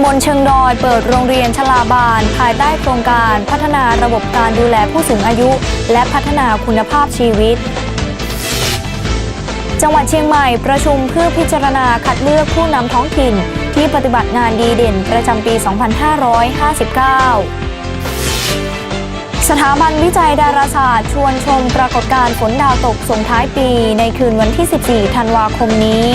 ำบลเชิงดอยเปิดโรงเรียนชลาบานภายใต้โครงการพัฒนาระบบการดูแลผู้สูงอายุ และพัฒนาคุณภาพชีวิต จังหวัดเชียงใหม่ประชุมเพื่อพิจารณาคัดเลือกผู้นำท้องถิ่น ที่ปฏิบัติงานดีเด่นประจำปี 2559สถาบันวิจัยดาราศาสตร์ชวนชมปรากฏการณ์ฝนดาวตกส่งท้ายปีในคืนวันที่ 14 ธันวาคมนี้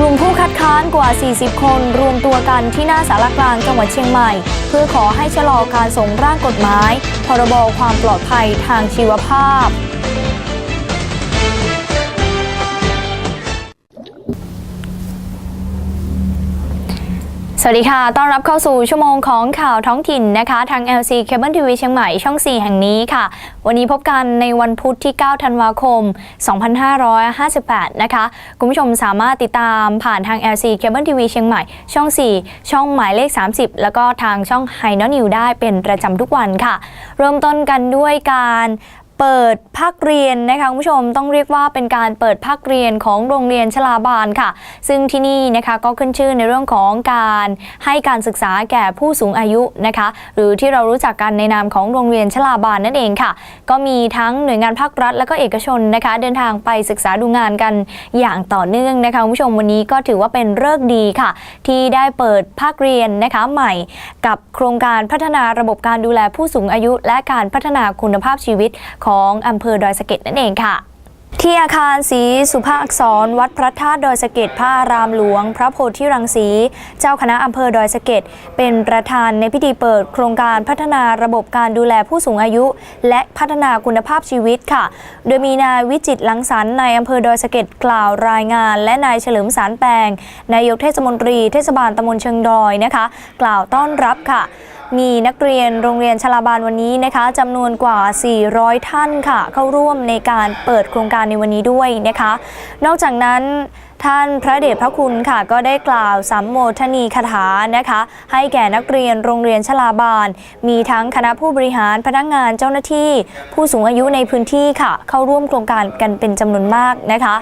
กลุ่มผู้คัดค้านกว่า 40 คน รวมตัวกันที่หน้าสารกลางจังหวัดเชียงใหม่ เพื่อขอให้ชะลอการส่งร่างกฎหมาย พรบความปลอดภัยทางชีวภาพ สวัสดีค่ะ ต้อนรับเข้าสู่ชั่วโมงของข่าวท้องถิ่นนะคะ ทาง LC Cable TV เชียงใหม่ช่อง 4 แห่งนี้ค่ะ วันนี้พบกันในวันพุธที่ 9 ธันวาคม 2558 นะคะ คุณผู้ชมสามารถติดตามผ่านทาง LC Cable TV เชียงใหม่ช่อง 4 ช่องหมายเลข 30 แล้วก็ทางช่อง h i n o New ได้เป็นประจำทุกวันค่ะ เริ่มต้นกันด้วยการ เปิดภาคเรียนนะคะคุณผู้ชมต้องเรียกว่าเป็นการเปิดภาคเรียนของโรงเรียนชลาบานค่ะ ซึ่งที่นี่นะคะก็ขึ้นชื่อในเรื่องของการให้การศึกษาแก่ผู้สูงอายุนะคะ หรือที่เรารู้จักกันในนามของโรงเรียนชลาบานนั่นเองค่ะ ก็มีทั้งหน่วยงานภาครัฐ และก็เอกชนนะคะ เดินทางไปศึกษาดูงานกันอย่างต่อเนื่องนะคะคุณผู้ชมวันนี้ก็ถือว่าเป็นเลิกดีค่ะ ที่ได้เปิดภาคเรียนนะคะใหม่ กับโครงการพัฒนาระบบการดูแลผู้สูงอายุ และการพัฒนาคุณภาพชีวิตของอำเภอดอยสะเก็ดนั่นเองค่ะที่อาคารศรีสุภาอักษรวัดพระธาตุดอยสะเก็ดพระอารามหลวง พระโพธิรังสี เจ้าคณะอำเภอดอยสะเก็ดเป็นประธานในพิธีเปิดโครงการพัฒนาระบบการดูแลผู้สูงอายุ และพัฒนาคุณภาพชีวิตค่ะ โดยมีนายวิจิตรลังสรรค์นายอำเภอดอยสะเก็ดกล่าวรายงาน และนายเฉลิมสารแปลงนายกเทศมนตรีเทศบาลตำบลเชิงดอยนะคะ กล่าวต้อนรับค่ะ มีนักเรียนโรงเรียนชลาบานวันนี้นะคะจำนวนกว่า 400 ท่านค่ะ เข้าร่วมในการเปิดโครงการในวันนี้ด้วยนะคะ นอกจากนั้น ท่านพระเดชพระคุณค่ะก็ได้กล่าวสัมโมทนีคาถานะคะ ให้แก่นักเรียนโรงเรียนชลาบานมีทั้งคณะผู้บริหารพนักงานเจ้าหน้าที่ ผู้สูงอายุในพื้นที่ค่ะ เข้าร่วมโครงการกันเป็นจำนวนมากนะคะ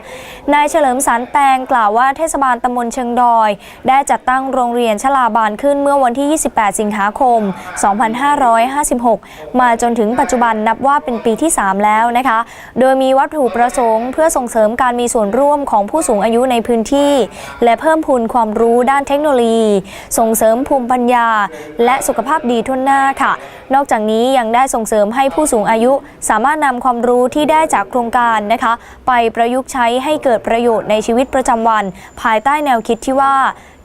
นายเฉลิมสารแปงกล่าวว่าเทศบาลตำบลเชิงดอย ได้จัดตั้งโรงเรียนชลาบานขึ้นเมื่อวันที่ 28 สิงหาคม 2556 มาจนถึงปัจจุบันนับว่าเป็นปีที่ 3 แล้วนะคะ โดยมีวัตถุประสงค์ เพื่อส่งเสริมการมีส่วนร่วมของผู้สูงอายุในพื้นที่ และเพิ่มพูนความรู้ด้านเทคโนโลยี ส่งเสริมภูมิปัญญา และสุขภาพดีทั่วหน้าค่ะ นอกจากนี้ยังได้ส่งเสริมให้ผู้สูงอายุ สามารถนำความรู้ที่ได้จากโครงการนะคะ ไปประยุกต์ใช้ให้เกิดประโยชน์ในชีวิตประจำวัน ภายใต้แนวคิดที่ว่า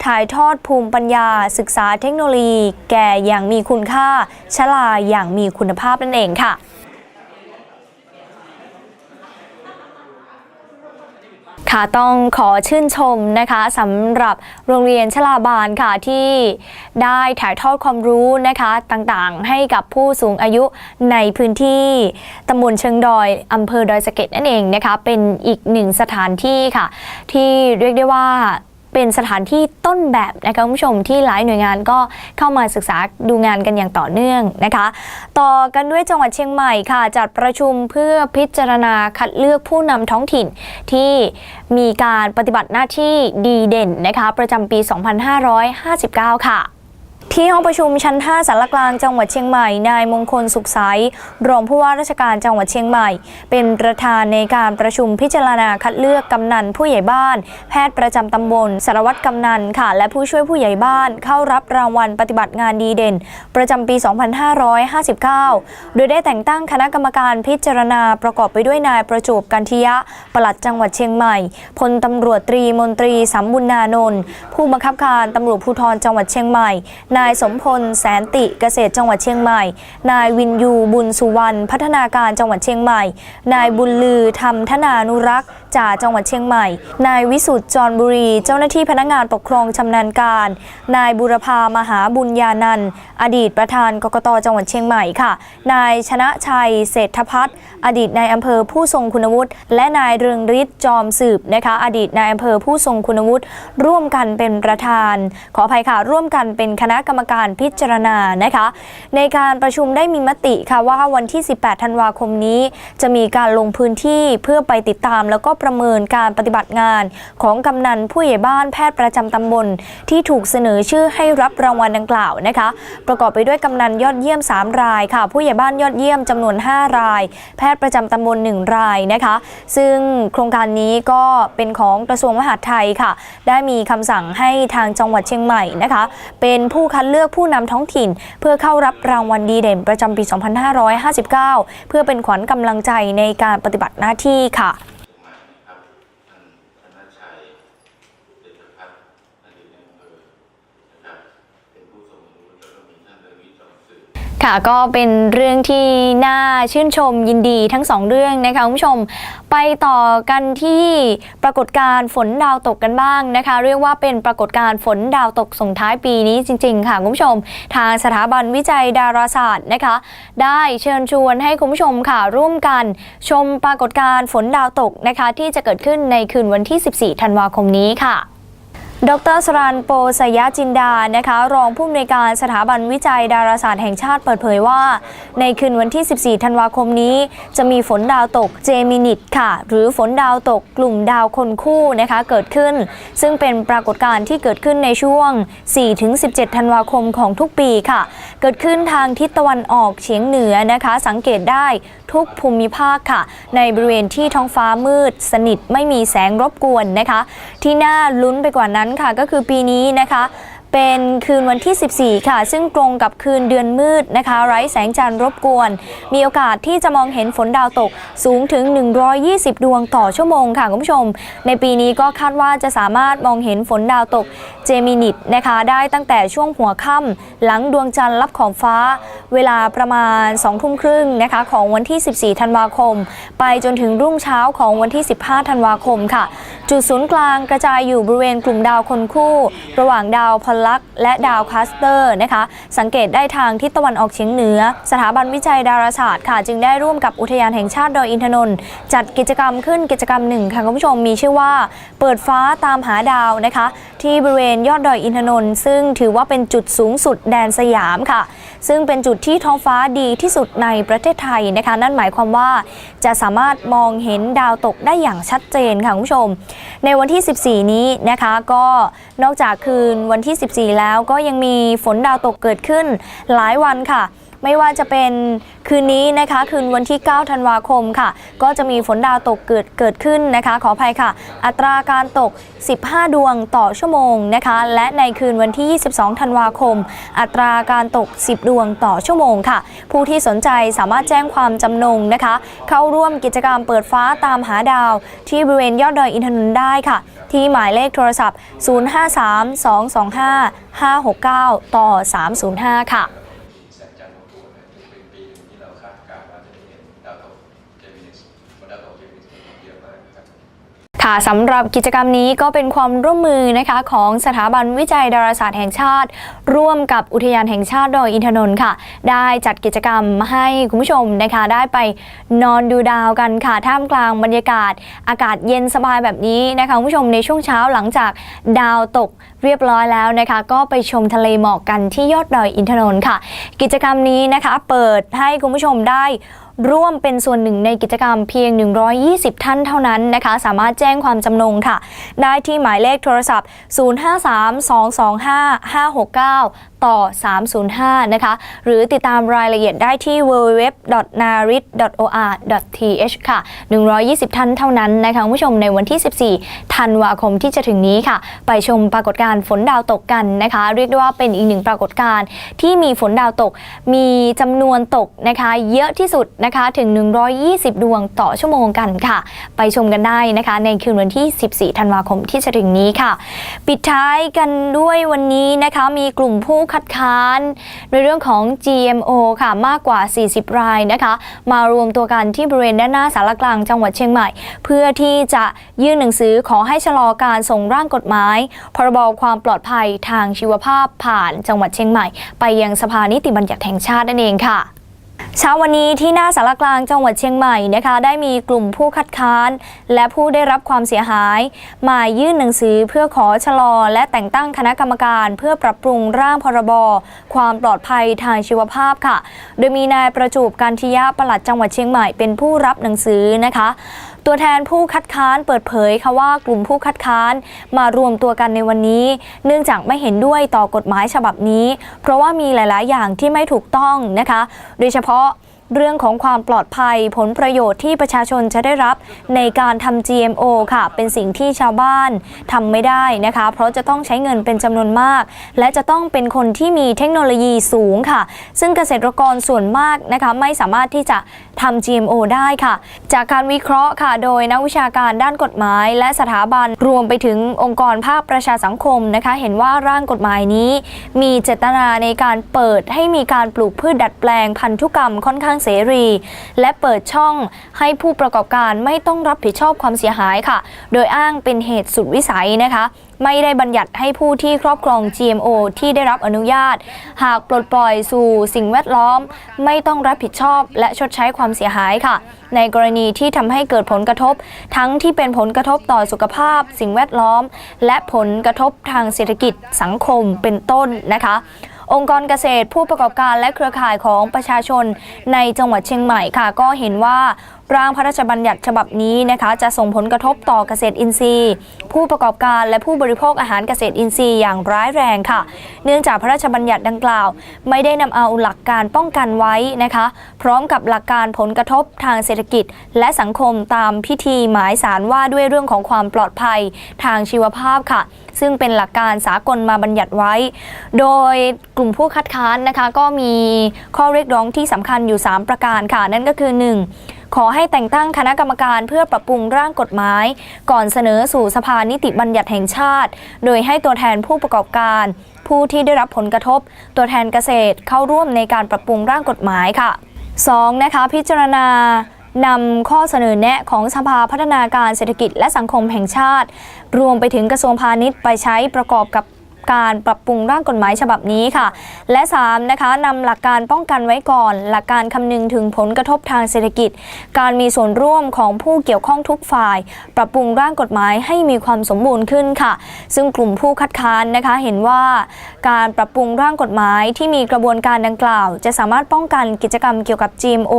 ถ่ายทอดภูมิปัญญา ศึกษาเทคโนโลยี แก่อย่างมีคุณค่า ชลาอย่างมีคุณภาพนั่นเองค่ะ ค่ะต้องขอชื่นชมนะคะสำหรับโรงเรียนชลาบาลค่ะที่ได้ถ่ายทอดความรู้นะคะต่างๆ ให้กับผู้สูงอายุในพื้นที่ตำบลเชิงดอยอำเภอดอยสะเก็ดนั่นเองนะคะเป็นอีกหนึ่งสถานที่ค่ะ ที่เรียกได้ว่า เป็นสถานที่ต้นแบบนะคะคุณผู้ชมที่หลายหน่วยงานก็เข้ามาศึกษาดูงานกันอย่างต่อเนื่องนะคะ ต่อกันด้วยจังหวัดเชียงใหม่ค่ะ จัดประชุมเพื่อพิจารณาคัดเลือกผู้นำท้องถิ่นที่มีการปฏิบัติหน้าที่ดีเด่นนะคะประจำปี 2559 ค่ะ ที่ห้องประชุมชั้น 5สารกลางจังหวัดเชียงใหม่ นายมงคลสุขใสรองผู้ว่าราชการจังหวัดเชียงใหม่ เป็นประธานในการประชุมพิจารณาคัดเลือกกำนันผู้ใหญ่บ้าน แพทย์ประจำตำบลสารวัตรกำนันค่ะ และผู้ช่วยผู้ใหญ่บ้านเข้ารับรางวัลปฏิบัติงานดีเด่น ประจำปี 2559 โดยได้แต่งตั้งคณะกรรมการพิจารณาประกอบไปด้วยนายประจวบกันทิยะปลัดจังหวัดเชียงใหม่พลตำรวจตรีมนตรีสัมบุญนานนท์ผู้บังคับการตำรวจภูธรจังหวัดเชียงใหม่นายสมพลแสนติเกษตรจังหวัดเชียงใหม่ นายวินยูบุญสุวรรณพัฒนาการจังหวัดเชียงใหม่ นายบุญลือธรรมธนานุรักษ์ จ่าจังหวัดเชียงใหม่ นายวิสุทธ์จรบุรี เจ้าหน้าที่พนักงานปกครองชำนาญการ นายบุรพามหาบุญญานันท์อดีตประธานกกตจังหวัดเชียงใหม่ค่ะ นายชนะชัยเศรษฐพัฒน์อดีตนายอำเภอผู้ทรงคุณวุฒิ และนายเรืองฤทธิ์จอมสืบนะคะอดีตนายอำเภอผู้ทรงคุณวุฒิร่วมกันเป็นประธาน ขออภัยค่ะ ร่วมกันเป็นคณะกรรมการพิจารณานะคะ ในการประชุมได้มีมติค่ะว่าวันที่ 18 ธันวาคมนี้ จะมีการลงพื้นที่เพื่อไปติดตามแล้วก็ประเมินการปฏิบัติงาน ของกำนันผู้ใหญ่บ้านแพทย์ประจำตำบล ที่ถูกเสนอชื่อให้รับรางวัลดังกล่าวนะคะ ประกอบไปด้วยกำนันยอดเยี่ยม 3 รายค่ะ ผู้ใหญ่บ้านยอดเยี่ยมจำนวน 5 ราย แพทย์ประจำตำบล 1 รายนะคะ ซึ่งโครงการนี้ก็เป็นของกระทรวงมหาดไทยค่ะ ได้มีคำสั่งให้ทางจังหวัดเชียงใหม่นะคะ เป็นผู้คัดเลือกผู้นำท้องถิ่น เพื่อเข้ารับรางวัลดีเด่นประจำปี 2559 เพื่อเป็นขวัญกำลังใจในการปฏิบัติหน้าที่ค่ะ เชียงใหม่นะครับท่านธนชัยเดชพัฒน์อดีตนายอำเภอนะครับ เป็นผู้ทรงคุณวุฒิแล้วก็มีท่านระวิจอมสื่อ ค่ะก็เป็นเรื่องที่น่าชื่นชมยินดีทั้งสองเรื่องนะคะคุณผู้ชมไปต่อกันที่ปรากฏการณ์ฝนดาวตกกันบ้างนะคะ เรียกว่าเป็นปรากฏการณ์ฝนดาวตกส่งท้ายปีนี้จริง ๆ ค่ะคุณผู้ชม ทางสถาบันวิจัยดาราศาสตร์นะคะ ได้เชิญชวนให้คุณผู้ชมค่ะร่วมกันชมปรากฏการณ์ฝนดาวตกนะคะ ที่จะเกิดขึ้นในคืนวันที่ 14 ธันวาคมนี้ค่ะ ดรสรันโปสยจินดา นะคะ รองผู้อำนวยการสถาบันวิจัยดาราศาสตร์แห่งชาติเปิดเผยว่า ในคืนวันที่ 14 ธันวาคมนี้ จะมีฝนดาวตกเจมินิตค่ะ หรือฝนดาวตกกลุ่มดาวคนคู่นะคะ เกิดขึ้น ซึ่งเป็นปรากฏการณ์ที่เกิดขึ้นในช่วง 4-17 ธันวาคมของทุกปีค่ะ เกิดขึ้นทางทิศตะวันออกเฉียงเหนือนะคะ สังเกตได้ทุกภูมิภาคค่ะ ในบริเวณที่ท้องฟ้ามืด สนิทไม่มีแสงรบกวนนะคะ ที่น่าลุ้นไปกว่านั้นค่ะก็คือปีนี้นะคะเป็นคืนวันที่ 14 ค่ะ ซึ่งตรงกับคืนเดือนมืดนะคะ ไร้แสงจันทร์รบกวน มีโอกาสที่จะมองเห็นฝนดาวตกสูงถึง 120 ดวงต่อชั่วโมงค่ะ คุณผู้ชม ในปีนี้ก็คาดว่าจะสามารถมองเห็นฝนดาวตกเจมินิตนะคะ ได้ตั้งแต่ช่วงหัวค่ำหลังดวงจันทร์ลับขอบฟ้า เวลาประมาณ 2 ทุ่มครึ่งนะคะ ของวันที่ 14 ธันวาคม ไปจนถึงรุ่งเช้าของวันที่ 15 ธันวาคมค่ะจุดศูนย์กลางกระจายอยู่บริเวณกลุ่มดาวคนคู่ ระหว่างดาวพอลลักษ์และดาวคาสเตอร์นะคะ สังเกตได้ทางทิศตะวันออกเฉียงเหนือ สถาบันวิจัยดาราศาสตร์ค่ะ จึงได้ร่วมกับอุทยานแห่งชาติดอยอินทนนท์จัดกิจกรรมขึ้นกิจกรรมหนึ่งค่ะคุณผู้ชมมีชื่อว่า เปิดฟ้าตามหาดาวนะคะ ที่บริเวณยอดดอยอินทนนท์ซึ่งถือว่าเป็นจุดสูงสุดแดนสยามค่ะ ซึ่งเป็นจุดที่ท้องฟ้าดีที่สุดในประเทศไทยนะคะ นั่นหมายความว่าจะสามารถมองเห็นดาวตกได้อย่างชัดเจนค่ะคุณผู้ชม ในวันที่ 14 นี้นะคะก็นอกจากคืนวันที่ 14 แล้วก็ยังมีฝนดาวตกเกิดขึ้นหลายวันค่ะ ไม่ว่าจะเป็นคืนนี้นะคะ คืนวันที่ 9 ธันวาคมค่ะ ก็จะมีฝนดาวตกเกิดเกิดขึ้นนะคะ ขออภัยค่ะ อัตราการตก 15 ดวงต่อชั่วโมงนะคะ และในคืนวันที่ 22 ธันวาคม อัตราการตก 10 ดวงต่อชั่วโมงค่ะ ผู้ที่สนใจสามารถแจ้งความจำนงนะคะ เข้าร่วมกิจกรรมเปิดฟ้าตามหาดาว ที่บริเวณยอดดอยอินทนนท์ได้ค่ะ ที่หมายเลขโทรศัพท์ 053-225-569 ต่อ 305 ค่ะ ค่ะสำหรับกิจกรรมนี้ก็เป็นความร่วมมือนะคะของสถาบันวิจัยดาราศาสตร์แห่งชาติ ร่วมกับอุทยานแห่งชาติดอยอินทนนท์ค่ะ ได้จัดกิจกรรมให้คุณผู้ชมนะคะได้ไปนอนดูดาวกันค่ะท่ามกลางบรรยากาศ อากาศเย็นสบายแบบนี้นะคะคุณผู้ชมในช่วงเช้าหลังจากดาวตกเรียบร้อยแล้วนะคะ ก็ไปชมทะเลหมอกกันที่ยอดดอยอินทนนท์ค่ะ กิจกรรมนี้นะคะเปิดให้คุณผู้ชมได้ ร่วมเป็นส่วนหนึ่งในกิจกรรมเพียง 120 ท่านเท่านั้นนะคะ สามารถแจ้งความจำนงค่ะ ได้ที่หมายเลขโทรศัพท์ 053-225-569 ต่อ 305 นะคะ หรือติดตามรายละเอียดได้ที่ www.narit.or.th ค่ะ 120 ท่านเท่านั้นนะคะคุณผู้ชมในวันที่ 14 ธันวาคมที่จะถึงนี้ค่ะ ไปชมปรากฏการณ์ฝนดาวตกกันนะคะ เรียกได้ว่าเป็นอีกหนึ่งปรากฏการณ์ที่มีฝนดาวตก มีจำนวนตกนะคะ เยอะที่สุดนะคะถึง 120 ดวงต่อชั่วโมงกันค่ะ ไปชมกันได้นะคะในคืนวันที่ 14 ธันวาคมที่จะถึงนี้ค่ะ ปิดท้ายกันด้วยวันนี้นะคะมีกลุ่มผู้คัดค้าน ในเรื่องของ GMO ค่ะมากกว่า 40 รายนะคะ มารวมตัวกันที่บริเวณด้านหน้าสารกลางจังหวัดเชียงใหม่ เพื่อที่จะยื่นหนังสือขอให้ชะลอการส่งร่างกฎหมาย พรบความปลอดภัยทางชีวภาพผ่านจังหวัดเชียงใหม่ ไปยังสภานิติบัญญัติแห่งชาตินั่นเองค่ะ เช้าวันนี้ที่หน้าสารกลางจังหวัดเชียงใหม่นะคะได้มีกลุ่มผู้คัดค้าน และผู้ได้รับความเสียหาย มายื่นหนังสือเพื่อขอชะลอ และแต่งตั้งคณะกรรมการ เพื่อปรับปรุงร่างพรบความปลอดภัยทางชีวภาพค่ะ โดยมีนายประจูบการทิยะปลัดจังหวัดเชียงใหม่เป็นผู้รับหนังสือนะคะ ตัวแทนผู้คัดค้านเปิดเผยค่ะว่ากลุ่มผู้คัดค้านมารวมตัวกันในวันนี้ เนื่องจากไม่เห็นด้วยต่อกฎหมายฉบับนี้ เพราะว่ามีหลาย ๆ อย่างที่ไม่ถูกต้องนะคะ โดยเฉพาะ เรื่องของความปลอดภัยผลประโยชน์ที่ประชาชนจะได้รับในการทำ GMO ค่ะ เป็นสิ่งที่ชาวบ้านทำไม่ได้นะคะ เพราะจะต้องใช้เงินเป็นจำนวนมาก และจะต้องเป็นคนที่มีเทคโนโลยีสูงค่ะ ซึ่งเกษตรกรส่วนมากนะคะไม่สามารถที่จะทำ GMO ได้ค่ะ จากการวิเคราะห์ค่ะ โดยนักวิชาการด้านกฎหมาย และสถาบันรวมไปถึงองค์กรภาคประชาสังคมนะคะ เห็นว่าร่างกฎหมายนี้ มีเจตนาในการเปิดให้มีการปลูกพืชดัดแปลงพันธุกรรมค่อนข้างเสรี และเปิดช่องให้ผู้ประกอบการไม่ต้องรับผิดชอบความเสียหายค่ะ โดยอ้างเป็นเหตุสุดวิสัยนะคะ ไม่ได้บัญญัติให้ผู้ที่ครอบครอง GMO ที่ได้รับอนุญาต หากปลดปล่อยสู่สิ่งแวดล้อม ไม่ต้องรับผิดชอบและชดใช้ความเสียหายค่ะ ในกรณีที่ทำให้เกิดผลกระทบ ทั้งที่เป็นผลกระทบต่อสุขภาพ สิ่งแวดล้อม และผลกระทบทางเศรษฐกิจสังคมเป็นต้นนะคะ องค์กรเกษตรผู้ประกอบการและเครือข่ายของประชาชนในจังหวัดเชียงใหม่ค่ะ ก็เห็นว่า ร่างพระราชบัญญัติฉบับนี้นะคะจะส่งผลกระทบต่อเกษตรอินทรีย์ ผู้ประกอบการและผู้บริโภคอาหารเกษตรอินทรีย์อย่างร้ายแรงค่ะ เนื่องจากพระราชบัญญัติดังกล่าว ไม่ได้นำเอาหลักการป้องกันไว้นะคะ พร้อมกับหลักการผลกระทบทางเศรษฐกิจ และสังคมตามพิธีหมายสารว่าด้วยเรื่องของความปลอดภัยทางชีวภาพค่ะ ซึ่งเป็นหลักการสากลมาบัญญัติไว้ โดยกลุ่มผู้คัดค้านนะคะก็มีข้อเรียกร้องที่สำคัญอยู่ 3 ประการค่ะ นั่นก็คือ 1. ขอให้แต่งตั้งคณะกรรมการเพื่อปรับปรุงร่างกฎหมาย ก่อนเสนอสู่สภานิติบัญญัติแห่งชาติ โดยให้ตัวแทนผู้ประกอบการ ผู้ที่ได้รับผลกระทบ ตัวแทนเกษตรเข้าร่วมในการปรับปรุงร่างกฎหมายค่ะ 2. นะคะพิจารณานำข้อเสนอแนะของสภาพัฒนาการเศรษฐกิจและสังคมแห่งชาติ รวมไปถึงกระทรวงพาณิชย์ไปใช้ประกอบกับ การปรับปรุงร่างกฎหมายฉบับนี้ค่ะ และ 3. นะคะนำหลักการป้องกันไว้ก่อน หลักการคำนึงถึงผลกระทบทางเศรษฐกิจ การมีส่วนร่วมของผู้เกี่ยวข้องทุกฝ่าย ปรับปรุงร่างกฎหมายให้มีความสมบูรณ์ขึ้นค่ะ ซึ่งกลุ่มผู้คัดค้านนะคะเห็นว่าการปรับปรุงร่างกฎหมายที่มีกระบวนการดังกล่าว จะสามารถป้องกันกิจกรรมเกี่ยวกับ GMO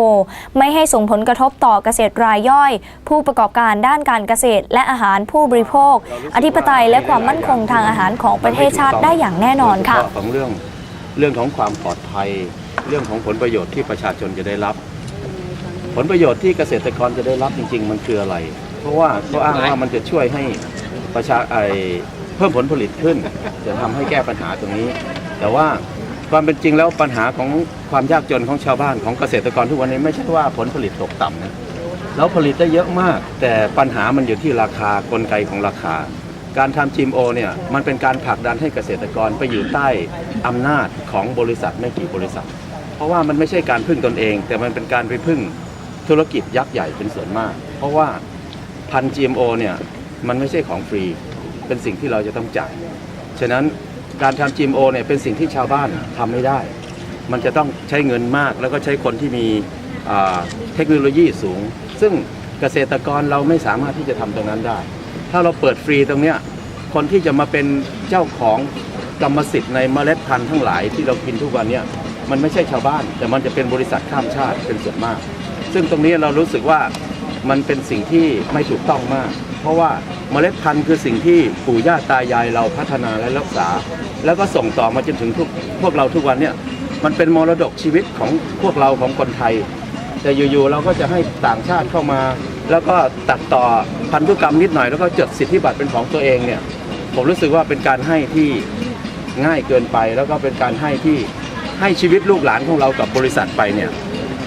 ไม่ให้ส่งผลกระทบต่อเกษตรรายย่อย ผู้ประกอบการด้านการเกษตร และอาหารผู้บริโภค อธิปไตยและความมั่นคงทางอาหารของประเทศชาติได้อย่างแน่นอนค่ะโดยเฉพาของเรื่องเรื่องของความปลอดภัย เรื่องของผลประโยชน์ที่ประชาชนจะได้รับ ผลประโยชน์ที่เกษตรกรจะได้รับจริง ๆ มันคืออะไร เพราะว่าเขาอ้างว่ามันจะช่วยให้ประชาไอเพิ่มผลผลิตขึ้น จะทำให้แก้ปัญหาตรงนี้ แต่ว่าความเป็นจริงแล้วปัญหาของความยากจนของชาวบ้านของเกษตรกรทุกวันนี้ไม่ใช่ว่าผลผลิตตกต่ำนะแล้วผลิตได้เยอะมาก แต่ปัญหามันอยู่ที่ราคากลไกของราคา การทำ GMO เนี่ยมันเป็นการผลักดันให้เกษตรกรไปอยู่ใต้อำนาจของบริษัทไม่กี่บริษัท เพราะว่ามันไม่ใช่การพึ่งตนเอง แต่มันเป็นการไปพึ่งธุรกิจยักษ์ใหญ่เป็นส่วนมาก เพราะว่าพันธุ์ GMO เนี่ยมันไม่ใช่ของฟรีเป็นสิ่งที่เราจะต้องจ่ายฉะนั้นการทำ GMO เนี่ยเป็นสิ่งที่ชาวบ้านทำไม่ได้ มันจะต้องใช้เงินมากแล้วก็ใช้คนที่มีเทคโนโลยีสูง ซึ่งเกษตรกรเราไม่สามารถที่จะทำตรงนั้นได้ ถ้าเราเปิดฟรีตรงเนี้ยคนที่จะมาเป็นเจ้าของกรรมสิทธิ์ในเมล็ดพันธุ์ทั้งหลายที่เรากินทุกวันเนี่ยมันไม่ใช่ชาวบ้าน แต่มันจะเป็นบริษัทข้ามชาติเป็นส่วนมาก ซึ่งตรงนี้เรารู้สึกว่ามันเป็นสิ่งที่ไม่ถูกต้องมาก เพราะว่าเมล็ดพันธุ์คือสิ่งที่ปู่ย่าตายายเราพัฒนาและรักษา แล้วก็ส่งต่อมาจนถึงทุกพวกเราทุกวันเนี่ยมันเป็นมรดกชีวิตของพวกเราของคนไทย แต่อยู่ๆเราก็จะให้ต่างชาติเข้ามา แล้วก็ตัดต่อ พันธุกรรมนิดหน่อยแล้วก็จดสิทธิบัตรเป็นของตัวเองเนี่ย ผมรู้สึกว่าเป็นการให้ที่ง่ายเกินไป แล้วก็เป็นการให้ที่ให้ชีวิตลูกหลานของเรากับบริษัทไปเนี่ย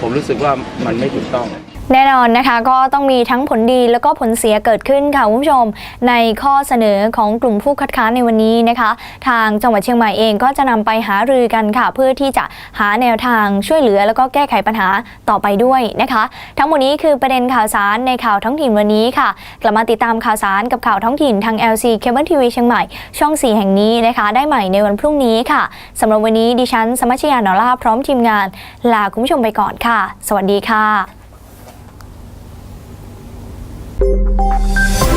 ผมรู้สึกว่ามันไม่ถูกต้อง แน่นอนนะคะก็ต้องมีทั้งผลดีแล้วก็ผลเสียเกิดขึ้นค่ะคุณผู้ชม ในข้อเสนอของกลุ่มผู้คัดค้านในวันนี้นะคะ ทางจังหวัดเชียงใหม่เองก็จะนำไปหารือกันค่ะ เพื่อที่จะหาแนวทางช่วยเหลือ แล้วก็แก้ไขปัญหาต่อไปด้วยนะคะ ทั้งหมดนี้คือประเด็นข่าวสารในข่าวท้องถิ่นวันนี้ค่ะ กลับมาติดตามข่าวสารกับข่าวท้องถิ่นทาง LC Cable TV เชียงใหม่ช่อง 4 แห่งนี้นะคะ ได้ใหม่ในวันพรุ่งนี้ค่ะสำหรับวันนี้ดิฉันสมัชยาหนอลาพร้อมทีมงานลาคุณผู้ชมไปก่อนค่ะ สวัสดีค่ะ Música